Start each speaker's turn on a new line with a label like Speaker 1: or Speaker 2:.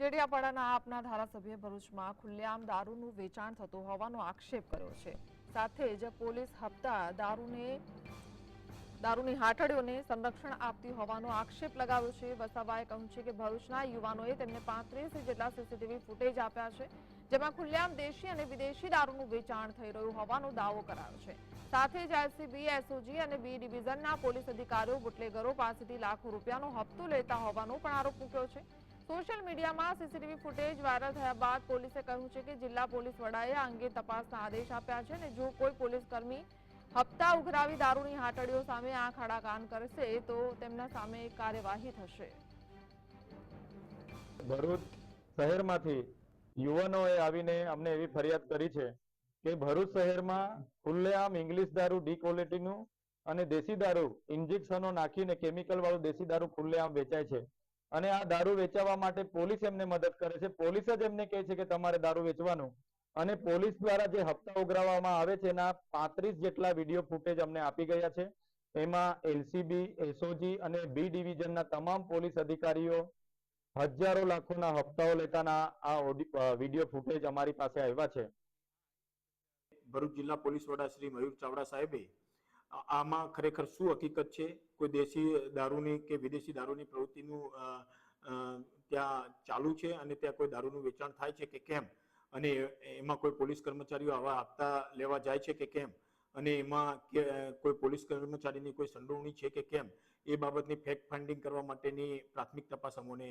Speaker 1: ડેડિયાપાડાના આપના ધારાસભ્ય ભરૂચમાં ખુલ્લેઆમ દારૂનું વેચાણ થતું હોવાનો આક્ષેપ કર્યો છે. સાથે જ પોલીસ હપ્તા દારૂને, દારૂની હાટડીઓને સંરક્ષણ આપતી હોવાનો આક્ષેપ લગાવ્યો છે. વસાવાએ કહ્યું છે કે ભરૂચના યુવાનોએ તેમને પાંત્રીસ જેટલા સીસીટીવી ફૂટેજ આપ્યા છે, જેમાં ખુલ્લેઆમ દેશી અને વિદેશી દારૂનું વેચાણ થઈ રહ્યું હોવાનો દાવો કરાયો છે. સાથે જ એલસીબી એસઓજી અને બી ડિવિઝનના પોલીસ અધિકારીઓ બુટલેગરો પાસેથી લાખો રૂપિયાનો હપ્તો લેતા હોવાનો પણ આરોપ મૂક્યો છે. સોશિયલ મીડિયામાં સીસીટીવી ફૂટેજ વાયરલ થયા બાદ પોલીસે કહ્યું છે કે જિલ્લા પોલીસ વડાએ આ અંગે તપાસના આદેશ આપ્યા છે અને જો કોઈ પોલીસ કર્મી હપ્તા ઉઘરાવી દારૂની હાટડીઓ સામે આંખ આડા કાન કરશે, તો તેમના સામે કાર્યવાહી થશે.
Speaker 2: ભરૂચ શહેરમાંથી યુવાનોએ આવીને અમને એવી ફરિયાદ કરી છે કે ભરૂચ શહેરમાં ખુલ્લેઆમ ઇંગ્લિશ દારૂ ડી ક્વોલિટીનું અને દેશી દારૂ ઇન્જેક્શનો નાખીને કેમિકલ વાળું દેશી દારૂ ખુલ્લેઆમ વેચાય છે. અને આ દારૂ વેચાવા માટે પોલીસ એમને મદદ કરે છે. પોલીસ જ એમને કહે છે કે તમારે દારૂ વેચવાનું. અને પોલીસ દ્વારા જે હપ્તા ઉઘરાવવામાં આવે છે, એના પાંત્રીસ જેટલા વીડિયો ફૂટેજ અમને આપી ગયા છે. એમાં એલસીબી, એસઓજી અને બી ડિવિઝનના તમામ પોલીસ અધિકારીઓ હજારો લાખોના હપ્તાઓ લેતાના આ વીડિયો ફૂટેજ અમારી પાસે આવ્યા છે.
Speaker 3: ભરૂચ જિલ્લા પોલીસ વડા શ્રી મયુર ચાવડા સાહેબે આમાં ખરેખર શું હકીકત છે? કોઈ દેશી દારૂની કે વિદેશી દારૂની પ્રવૃત્તિનું ત્યાં ચાલુ છે અને ત્યાં કોઈ દારૂનું વેચાણ થાય છે કે કેમ? અને એમાં કોઈ પોલીસ કર્મચારીઓ આવા આપતા લેવા જાય છે કે કેમ? અને એમાં કોઈ પોલીસ કર્મચારીની કોઈ સંડોવણી છે કે કેમ? એ બાબતની ફેક્ટ ફાઇન્ડિંગ કરવા માટેની પ્રાથમિક તપાસ અમોને